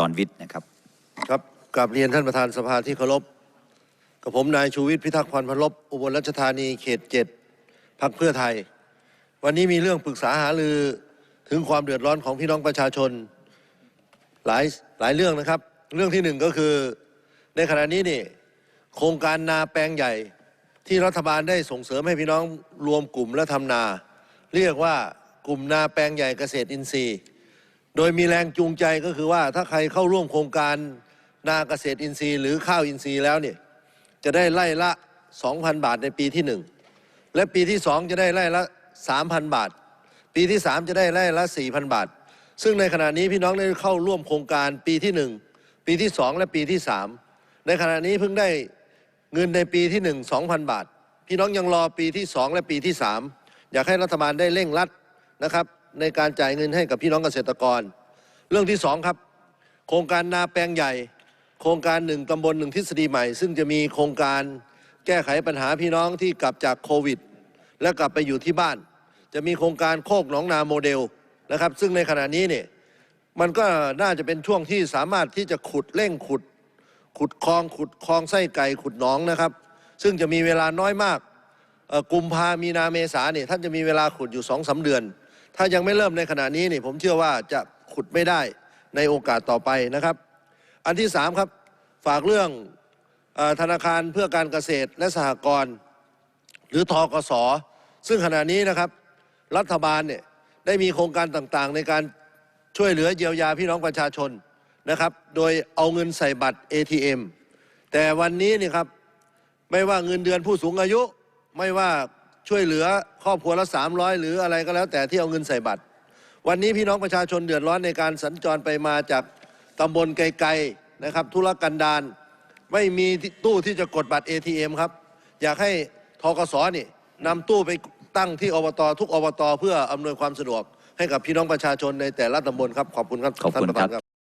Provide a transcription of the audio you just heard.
ตอนวิทย์นะครับครับกราบเรียนท่านประธานสภาที่เคารพกับผมนายชูวิทย์พิทักษ์พันธ์พลบอุบลราชธานีเขตเจ็ดพักเพื่อไทย วันนี้มีเรื่องปรึกษาหารือถึงความเดือดร้อนของพี่น้องประชาชนหลายหลายเรื่องนะครับ เรื่องที่หนึ่งก็คือในขณะนี้นี่โครงการนาแปลงใหญ่ที่รัฐบาลได้ส่งเสริมให้พี่น้องรวมกลุ่มและทำนา เรียกว่ากลุ่มนาแปลงใหญ่เกษตรอินทรีย์ โดยมีแรงจูงใจก็คือว่าถ้าใครเข้าร่วมโครงการนาเกษตรอินทรีย์ หรือข้าวอินทรีย์แล้วเนี่ยจะได้ไล่ละ 2,000 บาทในปีที่ 1 และปีที่ 2 จะได้ไล่ละ 3,000 บาท ปีที่ 3 จะได้ไล่ละ 4,000 บาท ซึ่งในขณะนี้พี่น้องได้เข้าร่วมโครงการปีที่ 1 ปีที่ 2 และปีที่ 3 ในขณะนี้เพิ่งได้เงินในปีที่ 1 2,000 บาท พี่น้องยังรอปีที่ 2 และปีที่ 3 อยากให้รัฐบาลได้เร่งรัดนะครับ ในการจ่ายเงินให้กับพี่น้องเกษตรกร เรื่องที่สองครับ โครงการนาแปลงใหญ่ โครงการหนึ่งตำบลหนึ่งทฤษฎีใหม่ ซึ่งจะมีโครงการแก้ไขปัญหาพี่น้องที่กลับจากโควิด และกลับไปอยู่ที่บ้าน จะมีโครงการโคกหนองนาโมเดลนะครับ ซึ่งในขณะนี้เนี่ยมันก็น่าจะเป็นช่วงที่สามารถที่จะขุดเร่งขุด ขุดคลองขุดคลองไส้ไก่ขุดหนองนะครับ ซึ่งจะมีเวลาน้อยมากกุมภามีนาเมษาเนี่ยท่านจะมีเวลาขุดอยู่สองสาเดือน ถ้ายังไม่เริ่มในขณะนี้นี่ผมเชื่อว่าจะขุดไม่ได้ในโอกาสต่อไปนะครับ อันที่สามครับฝากเรื่องอธนาคารเพื่อการเกษตรและสหกรณ์หรือทกส ซึ่งขณะนี้นะครับ รัฐบาลเนี่ยได้มีโครงการต่างๆ ในการช่วยเหลือเยียวยาพี่น้องประชาชนนะครับ โดยเอาเงินใส่บัตร ATM แต่วันนี้นี่ครับไม่ว่าเงินเดือนผู้สูงอายุไม่ว่า ช่วยเหลือครอบครัวละ300หรืออะไรก็แล้ว แต่ที่เอาเงินใส่บัตร วันนี้พี่น้องประชาชนเดือดร้อนในการสัญจรไปมาจากตำบลไกลๆนะครับธุรกันดารไม่มีตู้ที่จะกดบัตร ATM ครับ อยากให้ทกสนี่นำตู้ไปตั้งที่อบตทุกอบตเพื่ออำนวยความสะดวกให้กับพี่น้องประชาชนในแต่ละตำบลครับขอบคุณครับขอบคุณท่านประธานครับครับ